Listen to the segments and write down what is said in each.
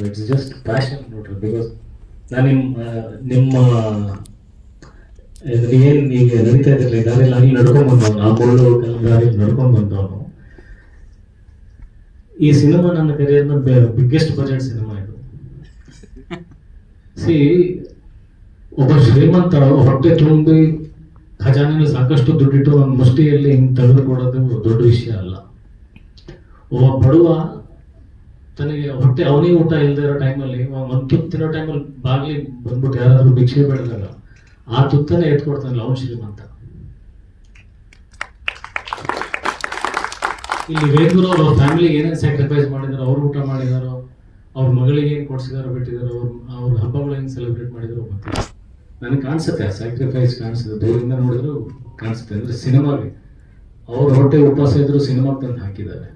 It's just passion ನೋಡ್ರಿ because ನಾನು ನಿಮ್ಮ ನಿಮ್ಮ ಏನ್ ಈಗ ನಡೀತಾ ಇದ್ರಲ್ಲಿ ದಾರಿಯಲ್ಲಿ ಅಲ್ಲಿ ನಡ್ಕೊಂಡ್ ಬಂದವನು ಆ ಕಲ್ಲು ದಾರಿ ನಡ್ಕೊಂಡ್ ಬಂದವನು ಈ ಸಿನಿಮಾ ನನ್ನ ಕರಿಯರ್ನ ಬಿಗ್ಗೆಸ್ಟ್ ಬಜೆಟ್ ಸಿನಿಮಾ ಇದು. ಸಿ, ಒಬ್ಬ ಶ್ರೀಮಂತ ಹೊಟ್ಟೆ ತುಂಬಿ ಖಜಾನೆಯಲ್ಲಿ ಸಾಕಷ್ಟು ದುಡ್ಡಿಟ್ಟು ಒಂದು ಮುಷ್ಟಿಯಲ್ಲಿ ಹಿಂಗೆ ತೆಗೆದುಕೊಡೋದು ದೊಡ್ಡ ವಿಷಯ ಅಲ್ಲ. ಒಬ್ಬ ಬಡವ ತನಗೆ ಹೊಟ್ಟೆ ಅವನಿಗೆ ಊಟ ಇಲ್ಲದೆ ಇರೋ ಟೈಮಲ್ಲಿ ಒಂದು ತುತ್ತು ತಿನ್ನೋ ಟೈಮಲ್ಲಿ ಬಾಗ್ಲಿ ಬಂದ್ಬಿಟ್ಟು ಯಾರಾದ್ರೂ ಭಿಕ್ಷೆ ಬೆಳೆದಾಗ ಆ ತುತ್ತನೇ ಎತ್ಕೊಡ್ತಾನಲ್ಲ ಅವನು ಶ್ರೀಮಂತ. ಇಲ್ಲಿ ವೇದೂರು ಅವ್ರ ಫ್ಯಾಮಿಲಿಗೆ ಏನೇನು ಸ್ಯಾಕ್ರಿಫೈಸ್ ಮಾಡಿದಾರೋ, ಅವ್ರು ಊಟ ಮಾಡಿದಾರೋ, ಅವ್ರ ಮಗಳಿಗೆ ಏನು ಕೊಡ್ಸಿದಾರೋ ಬಿಟ್ಟಿದಾರೋ, ಅವ್ರ ಅವ್ರ ಹಬ್ಬಗಳು ಸೆಲೆಬ್ರೇಟ್ ಮಾಡಿದಾರೋ ಗೊತ್ತಿಲ್ಲ. ನನಗೆ ಕಾಣಿಸುತ್ತೆ ಸ್ಯಾಕ್ರಿಫೈಸ್ ಕಾಣಿಸುತ್ತೆ ದೂರದಿಂದ ನೋಡಿದ್ರು ಕಾಣಿಸುತ್ತೆ. ಅಂದ್ರೆ ಸಿನಿಮಾಗೆ ಅವ್ರ ಹೊಟ್ಟೆ ಉಪವಾಸ ಇದ್ರು ಸಿನಿಮಾಗೆ ತಂದು ಹಾಕಿದ್ದಾರೆ.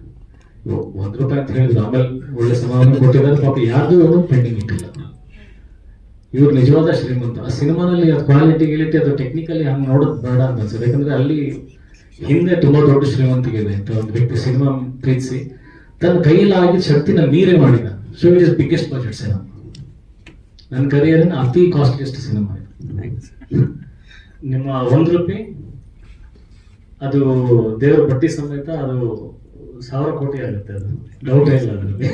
ಒಂದ್ ರೂಪಾಯಿ ಅಂತ ಹೇಳಿದ್ರು ಆಮೇಲೆ ಒಳ್ಳೆ ಸಮಾಧಾನ ಕೊಟ್ಟಿದ್ದಾರೆ. ಪಾಪ ಯಾರ್ದು ಏನು ಪೆಂಡಿಂಗ್ ಇಟ್ಟಿಲ್ಲ. ಇವ್ರು ನಿಜವಾದ ಶ್ರೀಮಂತ. ಆ ಸಿನಿಮಾನಲ್ಲಿ ಅದು ಕ್ವಾಲಿಟಿ ಗಿಲಿಟಿ ಅದು ಟೆಕ್ನಿಕಲಿ ಹಂಗೆ ನೋಡೋದು ಬೇಡ ಅಂತ ಅನ್ಸುತ್ತೆ. ಯಾಕಂದ್ರೆ ಅಲ್ಲಿ ಹಿಂದೆ ತುಂಬಾ ದೊಡ್ಡ ಶ್ರೀಮಂತಿಗೆ ಇದೆ ಅಂತ ಒಂದು ವ್ಯಕ್ತಿ ಸಿನಿಮಾ ಪ್ರೀತಿಸಿ ತನ್ನ ಕೈಯಲ್ಲಿ ಆಗಿದ್ದ ಶಕ್ತಿನ ಮೀರೆ ಮಾಡಿದ. So it is biggest budget cinema ನನ್ನ ಕರಿಯರ್ನ ಅತಿ ಕಾಸ್ಟ್ಲಿಯಸ್ಟ್ ಸಿನಿಮಾ ಇದು. ನಿಮ್ಮ ಒಂದು ರೂಪಾಯಿ ಅದು ದೇವರ ಬಟ್ಟಿ ಸಮೇತ ಅದು ಸಾವಿರ ಕೋಟಿ ಆಗುತ್ತೆ ಅದು. ಡೌಟ್ ಇಲ್ಲ ಅದರಲ್ಲಿ.